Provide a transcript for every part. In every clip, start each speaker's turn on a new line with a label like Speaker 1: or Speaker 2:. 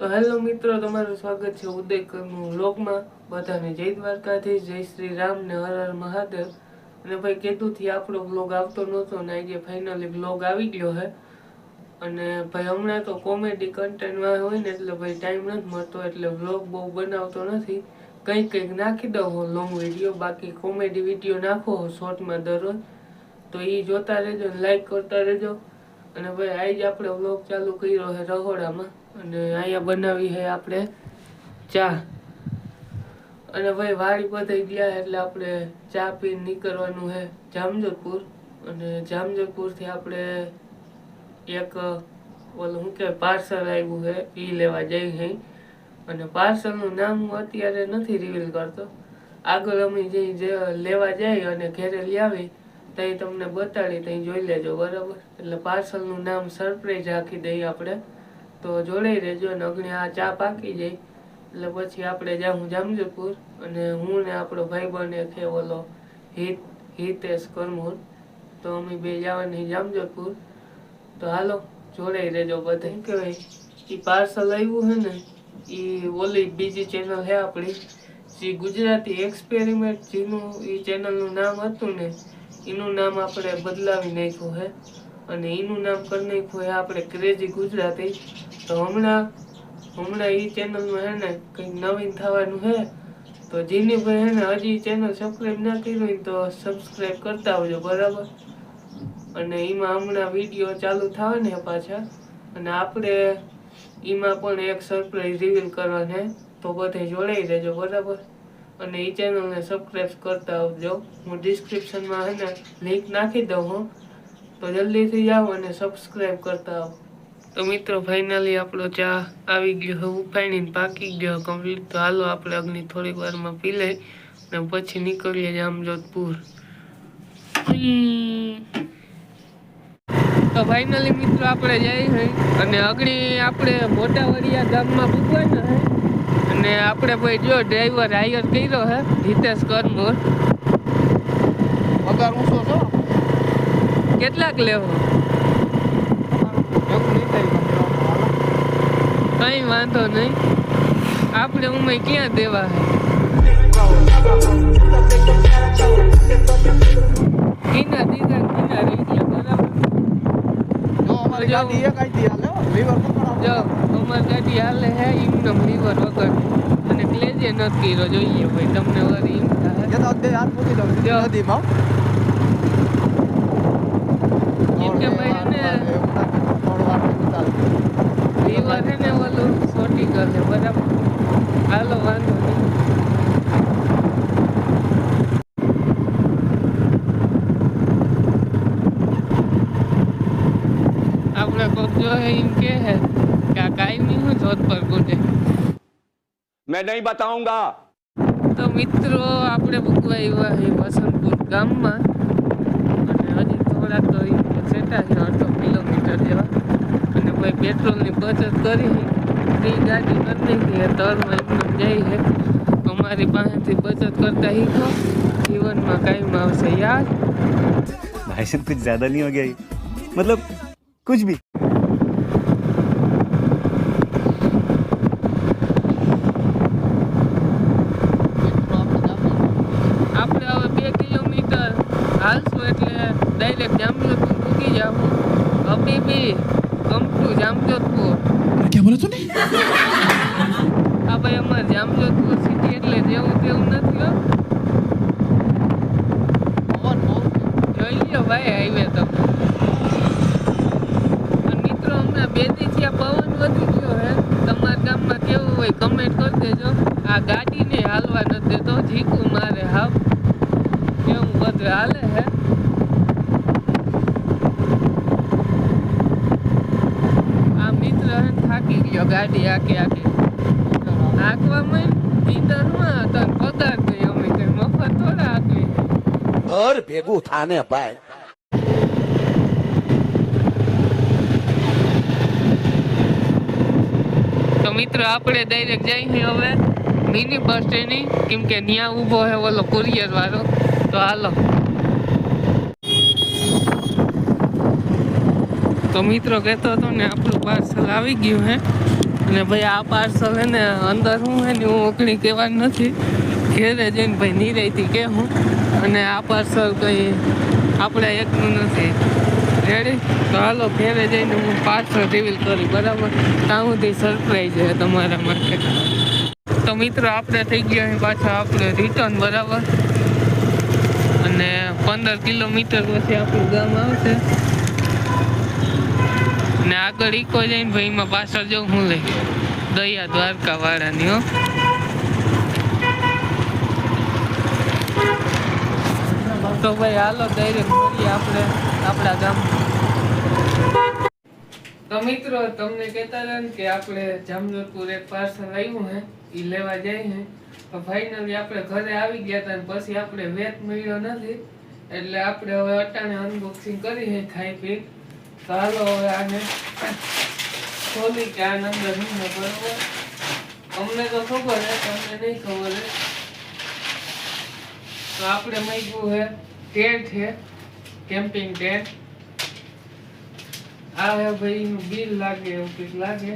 Speaker 1: તો હેલો મિત્રો, તમારું સ્વાગત છે ઉદયકરનું વ્લોગમાં. બધાને જય દ્વારકાથી જય શ્રી રામ ને હર હર મહાદેવ. અને ભાઈ, કેતુથી આપણો વ્લોગ આવતો નહોતો ને આજે ફાઇનલી વ્લોગ આવી ગયો હે. અને ભાઈ, હમણાં તો કોમેડી કન્ટેન્ટમાં હોય ને એટલે ભાઈ ટાઈમ નથી મળતો, એટલે વ્લોગ બહુ બનાવતો નથી. કંઈક કંઈક નાખી દઉં હું લોંગ વીડિયો બાકી કોમેડી વીડિયો નાખો શોર્ટમાં દરરોજ. તો એ જોતા રહેજો ને લાઈક કરતા રહેજો. અને ભાઈ આજે આપણે વ્લોગ ચાલુ કર્યો છે રહોડામાં. અને અહીંયા બનાવી છે આપણે ચા. અને ભાઈ, વાડી બધાઈ ગયા એટલે આપણે ચા પીને નીકળવાનું છે જામજોધપુર. અને જામજોધપુરથી આપણે એક, ઓલું શું કહેવાય, પાર્સલ આવ્યું છે એ લેવા જઈ છે. અને પાર્સલનું નામ હું અત્યારે નથી રિવીલ કરતો. આગળ અમે જે જે લેવા જઈ અને ઘેરે લઈ આવી ત્યાં તમને બતાડી ત્યાં જોઈ લેજો બરાબર? એટલે પાર્સલનું નામ સરપ્રાઈઝ રાખી દઈએ આપણે. તો જોડાઈ રહેજો અને અગ્નિ આ ચા પાકી જાય. એટલે પછી આપણે જાઉં જામજપુર અને હું ને આપણો ભાઈ બને છે ઓલો હિત હિતેશ કરમુર. તો અમે બે જવાની જામજપુર તો હાલો જોડાઈ રહેજો બધા કહેવાય એ પાર્સલ આવ્યું છે ને એ ઓલી બીજી ચેનલ છે આપણી. જે ગુજરાતી એક્સપેરિમેન્ટ જેનું એ ચેનલનું નામ હતું ને એનું નામ આપણે બદલાવી નાખ્યું છે અને એનું નામ કરી નાખ્યું છે આપણે ક્રેઝી ગુજરાતી. તો હમણાં હમણાં એ ચેનલમાં હે ને કંઈક નવીન થવાનું છે તો જેની ભાઈ હે ને હજી ચેનલ સબસ્ક્રાઈબ ના કર્યું તો સબસ્ક્રાઈબ કરતા આવજો, બરાબર? અને એમાં હમણાં વીડિયો ચાલુ થવા પાછા. અને આપણે એમાં પણ એક સરપ્રાઈઝ રિવીલ કરવાને તો બધે જોડાઈ રહેજો, બરાબર? અને એ ચેનલને સબસ્ક્રાઈબ કરતા આવજો. હું ડિસ્ક્રિપ્શનમાં હે ને લિંક નાખી દઉં હું. તો જલ્દીથી જાઓ અને સબસ્ક્રાઈબ કરતા આવો. તો મિત્રો ફાઇનલી આપણો ચા આવી ગયો ઉફાણીને પાકી ગયો કમ્પ્લીટ તો હાલો આપણે અગ્નિ થોડીક વારમાં પી લઈ અને પછી નીકળીએ જામજોધપુર. તો ફાઇનલી મિત્રો, આપણે જઈ છે અને અગ્નિ આપણે મોટા વરિયા ગામમાં પૂગવાના છે અને આપણે ભાઈ જો ડ્રાઈવર હાયર કર્યો હે હિતેશ કરમુર.
Speaker 2: પગાર ઊંચો છો?
Speaker 1: કેટલાક લેવો? કઈ વાંધો નહીં. આપણે ઉમે ક્યાં દેવા હે? કિના દીધા કિના રહી બરાબર
Speaker 2: જો અમારી ગાડી એક આઈ હાલે. લીવર
Speaker 1: જો અમાર ગાડી હાલે હે ઇમનો લીવર વગર. અને ક્લેજે નથી કર્યો જોઈએ ભાઈ તમને વળી એમ થાય.
Speaker 2: તો બે હાથ મૂકી દઉં
Speaker 1: જો.
Speaker 2: નદીમાં.
Speaker 1: કેમ કે ભાઈ એને લીવર હે ને ઓલું સોટી કરે બરાબર. હાલો વાંધો નહીં. આપણે કોક જો હે એમ કે હે. કે આ કાયમી હું જોત પર ગુડે
Speaker 3: मैं नहीं बताऊंगा
Speaker 1: તો મિત્રો આપણે ભૂકવા આવ્યા છે વસંતપુર ગામમાં અને હજી થોડાક તો એમ કે સેટા છે અડધો કિલોમીટર જેવા અને ભાઈ પેટ્રોલની બચત કરી એ ગાડી કરી નાખી તળમાં એકદમ જાય છે અમારી પાસેથી બચત કરતા શીખો જીવનમાં કાયમ આવશે યાદ
Speaker 4: भाई साहब कुछ ज्यादा नहीं हो गया ये? मतलब कुछ भी
Speaker 1: બેબી કમ ટુ જામજોધપુર.
Speaker 5: ક્યાં બોલે તું ને?
Speaker 1: આ ભાઈ અમારે જામજોધપુર સિટી એટલે જેવું તેવું નથી હો. ભાઈ હાઈવે તો મિત્રો હમણાં બેથી આ પવન વધી ગયો હે. તમારા ગામમાં કેવું હોય કમેન્ટ કરી દેજો. આ ગાડીને હાલવા નથી દેતો જીકું મારે હાવ. કેવું બધું હાલે હે. થાકી ગયો ગાડી આખી આખી હાંકવામાં નીંદરમાં તને પગાર નહીં અમે કઈ મફત થોડા હાંકવી
Speaker 6: ઘર ભેગું થાને ભાઈ.
Speaker 1: તો મિત્રો આપણે ડાયરેક્ટ જઈએ હવે મિની બસ સ્ટેન્ડની કેમ કે ત્યાં ઊભો છે ઓલો કુરિયર વાળો. તો હાલો. તો મિત્રો કહેતો હતો ને આપણું પાર્સલ આવી ગયું હે. અને ભાઈ આ પાર્સલ હે ને અંદર હું હે ને હું ઓકણી કહેવાનું નથી. ઘેરે જઈને ભાઈ નિરાયથી કે હું અને આ પાર્સલ કંઈ આપણે એકનું નથી. રેડી તો હાલો, ઘેરે જઈને હું પાર્સલ રિવીલ કરી, બરાબર? ત્યાં સુધી સરપ્રાઈઝ છે તમારા માટે. તો મિત્રો, આપણે થઈ ગયા પાછા આપણે રિટર્ન બરાબર? અને પંદર કિલોમીટર પછી આપણું ગામ આવશે. ને આગળ ઈકો જઈને ભાઈ એમાં પાછળ જો હું લઈ. દયા દ્વારકા વાળાની હો. તો ભાઈ હાલો ડાયરેક્ટ મળીએ આપણે, આપણા ગામ. તો મિત્રો, તમને કહેતા હતા ને કે આપણે જામનગરપુર એક પાર્સલ આવ્યું હે એ લેવા જાય હે. તો ફાઇનલી આપણે ઘરે આવી ગયા હતા પછી આપણે વેત મળ્યો નથી. એટલે આપણે હવે અટાણે અનબોક્સિંગ કરી હે ખાઈ પી. હાલો હવે આને ખોલી કે આ નંબર શું બરોબર અમને તો ખબર હે, તમને નહીં ખબર હે. તો આપણે મૂક્યું હે ટેન્ટ છે કેમ્પિંગ ટેન્ટ. આ હે ભાઈ નું બિલ લાગે એવું કંઈક લાગે.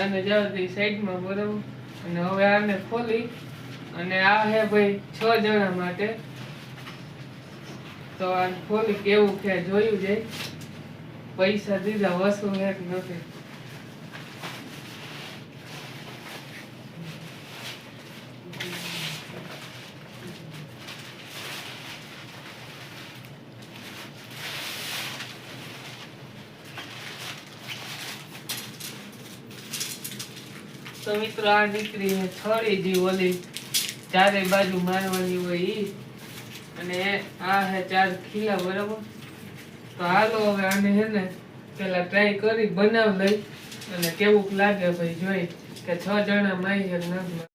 Speaker 1: અને જવા દઈ સાઈડમાં બરોબર અને હવે આને ખોલી. અને આ હે ભાઈ છ જણા માટે. તો આ ખોલી કેવું કે જોયું જાય. પૈસા દીધા, વસૂલ હે કે નથી. તો મિત્રો, આ દીકરી ને છોડી દી ઓલી ચારે બાજુ મારવાની હોય ઈ. અને આ હે ચાર ખીલા, બરાબર? તો હાલો હવે આને હે ને પેલા ટ્રાય કરી, બનાવ લઈ. અને કેવું લાગે ભાઈ, જોઈ. કે છ જણા માઈ છે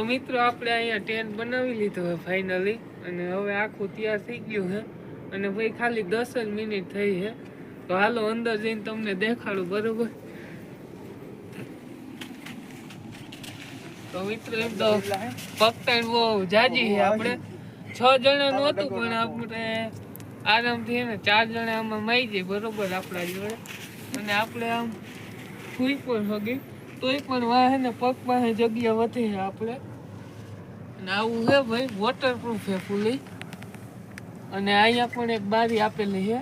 Speaker 1: તો મિત્રો આપણે અહીંયા ટેન્ટ બનાવી લીધો છે ફાઇનલી અને હવે આખું તૈયાર થઈ ગયું છે અને ભાઈ ખાલી દસ જ મિનિટ થઈ છે તો હાલો અંદર જઈને તમને દેખાડું બરોબર? તો મિત્રો એમ તો પગતાણ બહુ જાજી છે આપણે. છ જણાનું હતું પણ આપણે આરામથી હે ને ચાર જણા આમાં માઈ જાય બરોબર આપણા જોડે. અને આપણે આમ સુઈ પણ હગી તોય પણ વાહે ને પગ પાસે જગ્યા વધે આપણે. અને આવું છે ભાઈ વોટરપ્રૂફ છે ફૂલી અને અહીંયા પણ એક બારી આપેલી છે.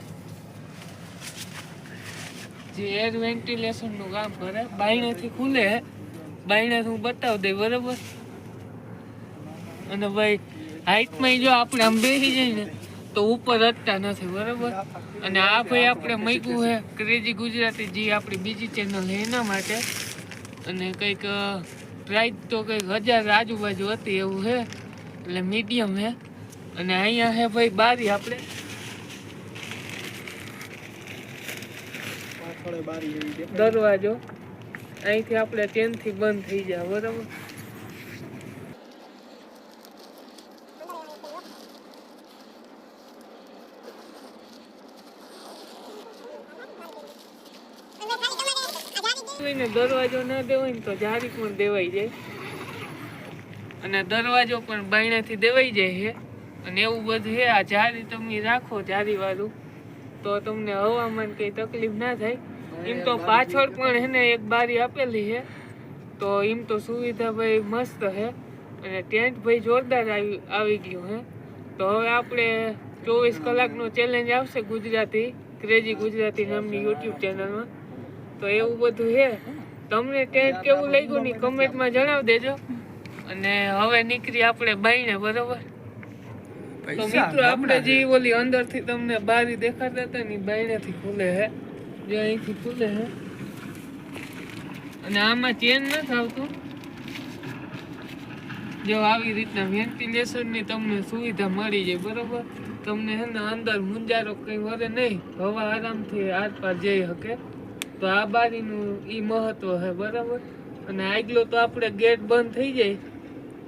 Speaker 1: જે એર વેન્ટિલેશનનું કામ કરે. બાયણેથી ખુલે બાયણેથી હું બતાવી દઈ, બરાબર? અને ભાઈ, હાઈટમાં જો આપણે આમ બેસી જઈએ ને, તો ઉપર અટતા નથી, બરાબર? અને આ ભાઈ આપણે મૂક્યું છે ક્રેઝી ગુજરાતી જે આપણી બીજી ચેનલ છે એના માટે. અને કંઈક પ્રાઇસ તો કંઈક હજાર આજુબાજુ હતી એવું છે એટલે મીડિયમ છે અને અહીંયા છે ભાઈ બારી આપણે. દરવાજો. અહીંથી આપણે ટ્રેનથી બંધ થઈ જાય બરાબર
Speaker 5: અને ખાલી તમારે આઝાદી
Speaker 1: કોઈને દરવાજો ના દેવાય ને તો જારી પણ દેવાઈ જાય. અને દરવાજો પણ બાયણાથી દેવાઈ જાય છે અને એવું બધું છે આ જારી તમે રાખો જારી વાળું તો તમને હવામાન કઈ તકલીફ ના થાય. એમ તો પાછળ પણ એને એક બારી આપેલી છે તો એમ તો સુવિધા ભાઈ મસ્ત છે અને ટેન્ટ ભાઈ જોરદાર આવી આવી ગયું હે. તો હવે આપણે ચોવીસ કલાકનો ચેલેન્જ આવશે ગુજરાતી ક્રેઝી ગુજરાતી નામની યુટ્યુબ ચેનલમાં તો એવું બધું છે તમને ટેન્ટ કેવું લાગ્યું ની કમેન્ટમાં જણાવી દેજો. અને હવે નીકળી આપણે બાઈને બરોબર? તો મિત્રો આપણે જે ઓલી અંદરથી તમને બારી દેખાડતા હતા ને બાયણેથી ખુલે હે. જે અહીંથી ખુલે હે. અને આમાં ચેન નથી આવતું. જો આવી રીતના વેન્ટિલેશનની તમને સુવિધા મળી જાય બરોબર? તમને હે ને અંદર મુંજારો કઈ વરે નહીં. હવા આરામથી આરપાર જઈ શકે. તો આ બારીનું એ મહત્વ છે બરાબર? અને આગલો તો આપણે ગેટ બંધ થઈ જાય,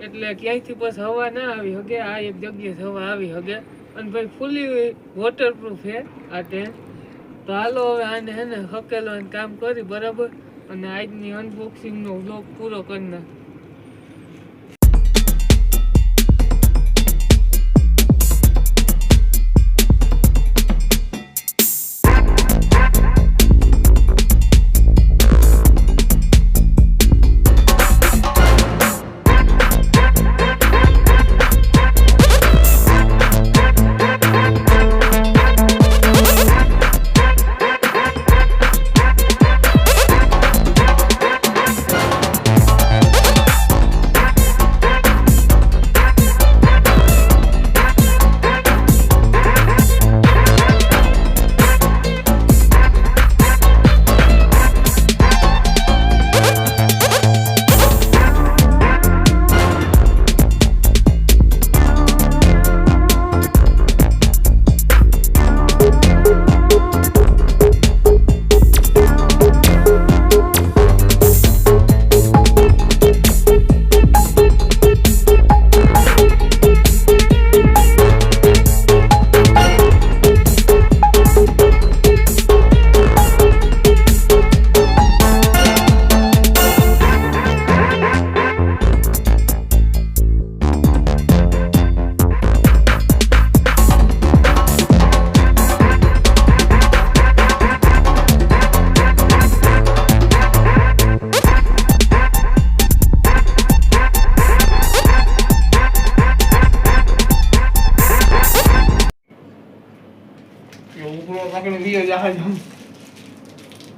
Speaker 1: એટલે ક્યાંયથી પછી હવા ના આવી શકે આ એક જગ્યાએ હવા આવી શકે અને ભાઈ ફૂલી વોટરપ્રૂફ છે આ ટેન્ટ તો હાલો હવે આને હે ને હકેલવાનું કામ કરી, બરાબર? અને આજની અનબોક્સિંગનો વ્લોગ પૂરો કરી નાખ.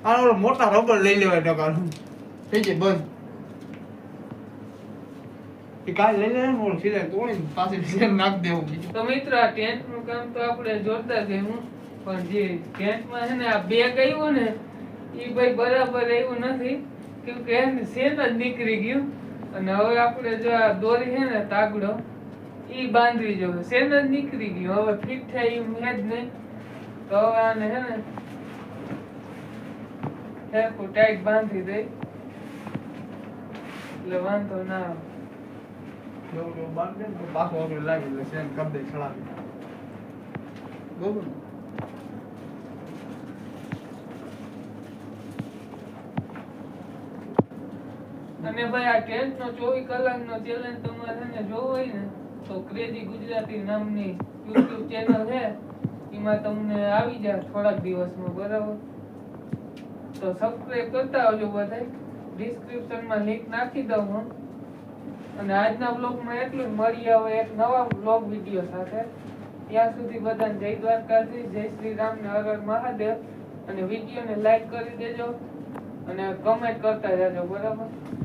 Speaker 2: આનો ઓલો મોટા રબર લઈ લેવાય ટકા થઈ જાય, બંધ. એ કાલ લઈ લેવાય ને ઓલો સીધા તોડીને પાસે સીધા નાખ દેવું બીજું.
Speaker 1: તો મિત્રો, આ ટેન્ટનું કામ તો આપણે જોરદાર કર્યું પણ જે ટેન્ટમાં છે ને આ બેગ આવ્યું ને એ ભાઈ બરાબર એવું નથી. કેમ કે સેન જ નીકળી ગયું. અને હવે આપણે જો આ દોરી છે ને, તાગડો એ બાંધવી જોઈએ. સેન જ નીકળી ગયું. હવે ફિટ થાય એમ છે જ નહીં. તો હવે આને છે ને હેરકુ ટાઈટ બાંધી દે. એટલે વાંધો ના આવે.
Speaker 2: બાંધ ને પાછું આપણે લાગી એટલે સેન કરી દે ચડાવી. બરોબર? ને?
Speaker 1: અને ભાઈ આ ટેન્થ નો ચોવીસ કલાક નો ચેલેન્જ તમારે ને જોવો હોય ને તો ક્રેઝી ગુજરાતી નામની યુટ્યુબ ચેનલ છે એમાં તમને આવી જાય થોડાક દિવસમાં બરાબર? તો સબસ્ક્રાઇબ કરતા આવજો બધાય. ડિસ્ક્રિપ્શનમાં લિંક નાખી દઉં હું. અને આજના બ્લોગમાં એટલું જ. મળી આવે એક નવા બ્લોગ વીડિયો સાથે. ત્યાં સુધી બધાને જય દ્વારકાથી જય શ્રી રામ ને હર મહાદેવ. અને વિડીયોને લાઈક કરી દેજો અને કમેન્ટ કરતા રહેજો, બરાબર?